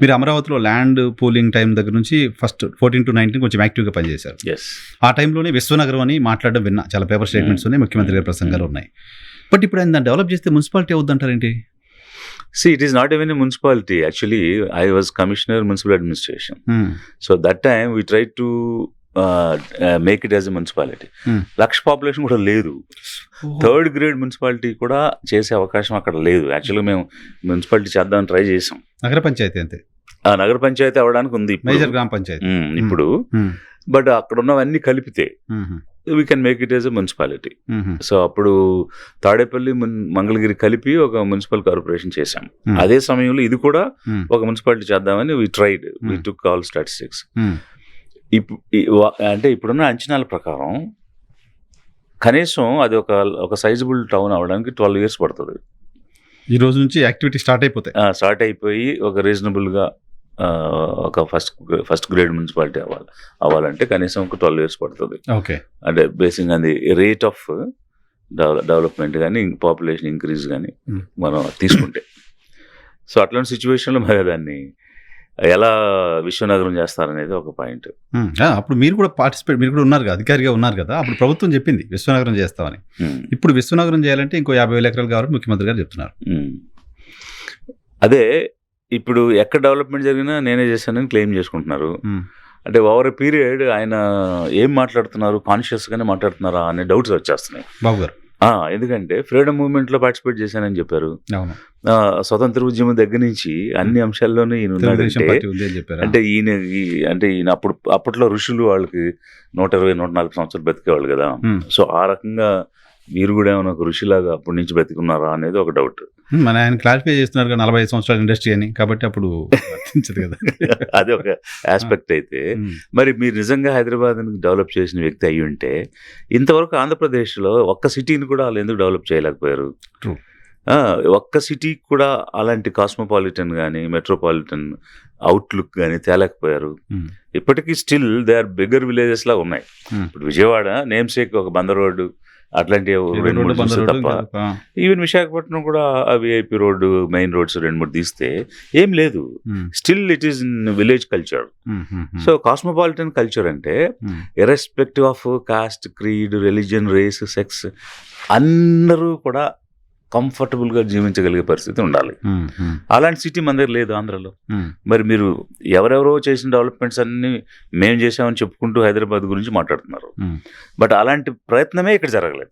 మీరు అమరావతిలో land pooling time దగ్గర నుంచి ఫస్ట్ ఫోర్టీన్ టు నైన్టీన్ కొంచెం యాక్టివ్గా పనిచేశారు. ఆ టైంలోనే విశ్వనగరం అని మాట్లాడడం విన్నా. చాలా పేపర్ స్టేట్మెంట్స్ ఉన్నాయి ముఖ్యమంత్రి గారి ప్రసంగాలు ఉన్నాయి. బట్ ఇప్పుడు ఆయన దాన్ని డెవలప్ చేస్తే municipality అవుద్దంటారేంటి see it is not even a municipality actually I was commissioner municipal administration so that time we try to make it as a municipality Hmm. Lakh population కూడా లేదు థర్డ్ గ్రేడ్ మున్సిపాలిటీ కూడా చేసే అవకాశం అక్కడ లేదు యాక్చువల్గా మేము municipality చేద్దామని ట్రై చేసాం నగర పంచాయతీ అంతే ఆ నగర పంచాయతీ అవ్వడానికి ఉంది ఇప్పుడు. మేజర్ గ్రామ పంచాయతీ Hmm, ఇప్పుడు Hmm. బట్ అక్కడ ఉన్నవన్నీ కలిపితే. We can make it as a municipality. So అప్పుడు తాడేపల్లి మంగళగిరి కలిపి ఒక మున్సిపల్ కార్పొరేషన్ చేశాం Hmm. అదే సమయంలో ఇది కూడా Hmm. ఒక మున్సిపాలిటీ చేద్దామని we tried we Hmm. Took all statistics ఇప్పు ఈ- వా- అంటే ఇప్పుడున్న అంచనాల ప్రకారం కనీసం అది ఒక ఒక సైజబుల్ టౌన్ అవడానికి ట్వెల్వ్ ఇయర్స్ పడుతుంది. ఈ రోజు నుంచి యాక్టివిటీ స్టార్ట్ అయిపోతాయి. స్టార్ట్ అయిపోయి ఒక రీజనబుల్గా ఒక ఫస్ట్ ఫస్ట్ గ్రేడ్ మున్సిపాలిటీ అవ్వాలి అవ్వాలంటే కనీసం ఒక ట్వెల్వ్ ఇయర్స్ పడుతుంది. ఓకే. అంటే బేసింగ్ అది రేట్ ఆఫ్ డెవలప్మెంట్ కానీ పాపులేషన్ ఇంక్రీజ్ కానీ. మనం తీసుకుంటే. సో అట్లాంటి సిచ్యువేషన్లో మరి దాన్ని ఎలా విశ్వనగరం చేస్తారనేది ఒక పాయింట్. అప్పుడు మీరు కూడా పార్టిసిపేట్ మీరు కూడా ఉన్నారు కదా అధికారిగా ఉన్నారు కదా అప్పుడు ప్రభుత్వం చెప్పింది విశ్వనగరం చేస్తామని. ఇప్పుడు విశ్వనగరం చేయాలంటే ఇంకో యాభై వేల ఎకరాలు కావాలని ముఖ్యమంత్రి గారు చెప్తున్నారు. అదే ఇప్పుడు ఎక్కడ డెవలప్మెంట్ జరిగినా నేనే చేశానని క్లెయిమ్ చేసుకుంటున్నారు. అంటే ఓవర్ పీరియడ్ ఆయన ఏం మాట్లాడుతున్నారు కాన్షియస్గానే మాట్లాడుతున్నారా అనే డౌట్స్ వచ్చేస్తున్నాయి. బాబు గారు. ఎందుకంటే ఫ్రీడమ్ మూవ్మెంట్లో పార్టిసిపేట్ చేశానని చెప్పారు. స్వతంత్ర ఉద్యమం దగ్గర నుంచి అన్ని అంశాల్లోనూ ఈయన ఉన్నాడంటే అంటే ఈయన అంటే ఈయన అప్పుడు అప్పట్లో ఋషులు వాళ్ళకి నూట ఇరవై నూట నలభై సంవత్సరాలు బతికేవాళ్ళు కదా. Hmm. సో ఆ రకంగా మీరు కూడా ఏమైనా ఒక ఋషిలాగా అప్పటి నుంచి బతికున్నారా అనేది ఒక డౌట్. Hmm, మన ఆయన క్లారిఫై చేస్తున్నారు కదా నలభై సంవత్సరాల ఇండస్ట్రీ అని. కాబట్టి అప్పుడు వర్తించదు కదా. అది ఒక ఆస్పెక్ట్ అయితే. మరి మీరు నిజంగా హైదరాబాద్ డెవలప్ చేసిన వ్యక్తి అయి ఉంటే ఇంతవరకు ఆంధ్రప్రదేశ్లో ఒక్క సిటీని కూడా వాళ్ళు ఎందుకు డెవలప్ చేయలేకపోయారు? ఒక్క సిటీకి కూడా అలాంటి కాస్మోపాలిటన్ కానీ మెట్రోపాలిటన్ అవుట్లుక్ కానీ తేలేకపోయారు. ఇప్పటికీ still they are bigger villages లా ఉన్నాయి. ఇప్పుడు విజయవాడ నేమ్ సేక్ ఒక బందర్ రోడ్డు అట్లాంటి రెండు మూడు చూస్తే తప్ప ఈవెన్ విశాఖపట్నం కూడా ఆ విఐపి రోడ్డు మెయిన్ రోడ్స్ రెండు మూడు తీస్తే ఏం లేదు. Still it is in village culture so cosmopolitan culture అంటే. Irrespective of caste creed religion race sex అందరూ కూడా కంఫర్టబుల్గా జీవించగలిగే పరిస్థితి ఉండాలి. అలాంటి సిటీ మన దగ్గర లేదు ఆంధ్రలో. మరి మీరు ఎవరెవరో చేసిన డెవలప్మెంట్స్ అన్ని మేము చేసామని చెప్పుకుంటూ హైదరాబాద్ గురించి మాట్లాడుతున్నారు. బట్ అలాంటి ప్రయత్నమే ఇక్కడ జరగలేదు.